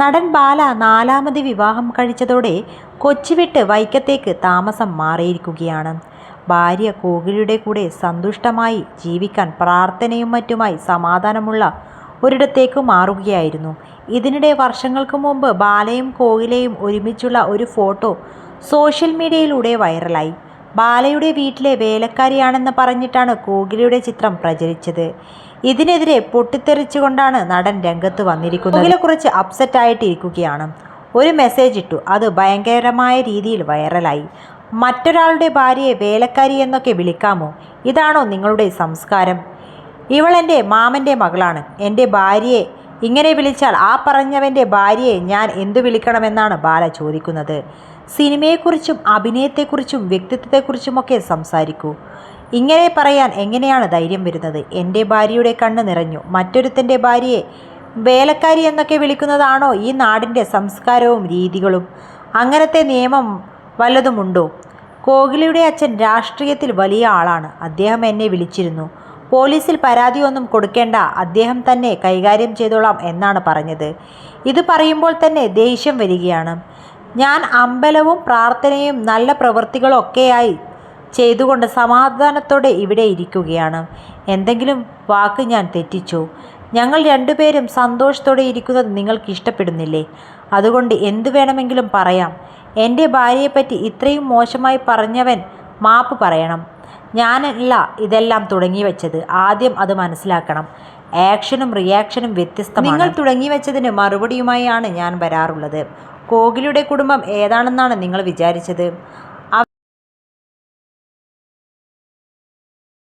നടൻ ബാല നാലാമത് വിവാഹം കഴിച്ചതോടെ കൊച്ചി വിട്ട് വൈക്കത്തേക്ക് താമസം മാറിയിരിക്കുകയാണ്. ഭാര്യ കോകിലിയുടെ കൂടെ സന്തുഷ്ടമായി ജീവിക്കാൻ പ്രാർത്ഥനയും മറ്റുമായി സമാധാനമുള്ള ഒരിടത്തേക്ക് മാറുകയായിരുന്നു. ഇതിനിടെ വർഷങ്ങൾക്ക് മുമ്പ് ബാലയും കോകിലയും ഒരുമിച്ചുള്ള ഒരു ഫോട്ടോ സോഷ്യൽ മീഡിയയിലൂടെ വൈറലായി. ബാലയുടെ വീട്ടിലെ വേലക്കാരിയാണെന്ന് പറഞ്ഞിട്ടാണ് കോകിലയുടെ ചിത്രം പ്രചരിച്ചത്. ഇതിനെതിരെ പൊട്ടിത്തെറിച്ചുകൊണ്ടാണ് നടൻ രംഗത്ത് വന്നിരിക്കുന്നത്. കോകില കുറിച്ച് അപ്സെറ്റ് ആയിട്ടിരിക്കുകയാണ്. ഒരു മെസ്സേജ് ഇട്ടു. അത് ഭയങ്കരമായ രീതിയിൽ വൈറലായി മറ്റൊരാളുടെ ഭാര്യയെ വേലക്കാരി എന്നൊക്കെ വിളിക്കാമോ? ഇതാണോ നിങ്ങളുടെ സംസ്കാരം? ഇവൾ എന്റെ മാമന്റെ മകളാണ്. എന്റെ ഭാര്യയെ ഇങ്ങനെ വിളിച്ചാൽ ആ പറഞ്ഞവന്റെ ഭാര്യയെ ഞാൻ എന്തു വിളിക്കണമെന്നാണ് ബാല ചോദിക്കുന്നത്. സിനിമയെക്കുറിച്ചും അഭിനയത്തെക്കുറിച്ചും വ്യക്തിത്വത്തെക്കുറിച്ചുമൊക്കെ സംസാരിക്കൂ. ഇങ്ങനെ പറയാൻ എങ്ങനെയാണ് ധൈര്യം വരുന്നത്? എന്റെ ഭാര്യയുടെ കണ്ണ് നിറഞ്ഞു. മറ്റൊരുത്തന്റെ ഭാര്യയെ വേലക്കാരി എന്നൊക്കെ വിളിക്കുന്നതാണോ ഈ നാടിന്റെ സംസ്കാരവും രീതികളും? അങ്ങനത്തെ നിയമം വല്ലതുമുണ്ടോ? കോഹ്ലിയുടെ അച്ഛൻ രാഷ്ട്രീയത്തിൽ വലിയ ആളാണ്. അദ്ദേഹം എന്നെ വിളിച്ചിരുന്നു. പോലീസിൽ പരാതിയൊന്നും കൊടുക്കേണ്ട. അദ്ദേഹം തന്നെ കൈകാര്യം ചെയ്തോളാം എന്നാണ് പറഞ്ഞത്. ഇത് പറയുമ്പോൾ തന്നെ ദേഷ്യം വരികയാണ്. ഞാൻ അമ്പലവും പ്രാർത്ഥനയും നല്ല പ്രവൃത്തികളൊക്കെയായി ചെയ്തുകൊണ്ട് സമാധാനത്തോടെ ഇവിടെ ഇരിക്കുകയാണ്. എന്തെങ്കിലും വാക്ക് ഞാൻ തെറ്റിച്ചു. ഞങ്ങൾ രണ്ടുപേരും സന്തോഷത്തോടെ ഇരിക്കുന്നത് നിങ്ങൾക്ക് ഇഷ്ടപ്പെടുന്നില്ലേ? അതുകൊണ്ട് എന്തു വേണമെങ്കിലും പറയാം. എന്റെ ഭാര്യയെപ്പറ്റി ഇത്രയും മോശമായി പറഞ്ഞവൻ മാപ്പ് പറയണം. ഞാനല്ല ഇതെല്ലാം തുടങ്ങി വെച്ചത്. ആദ്യം അത് മനസ്സിലാക്കണം. ആക്ഷനും റിയാക്ഷനും വ്യത്യസ്തമാണ്. നിങ്ങൾ തുടങ്ങി വെച്ചതിന് മറുപടിയുമായാണ് ഞാൻ വരാറുള്ളത്. കോഗിലിയുടെ കുടുംബം ഏതാണെന്നാണ് നിങ്ങൾ വിചാരിച്ചത്?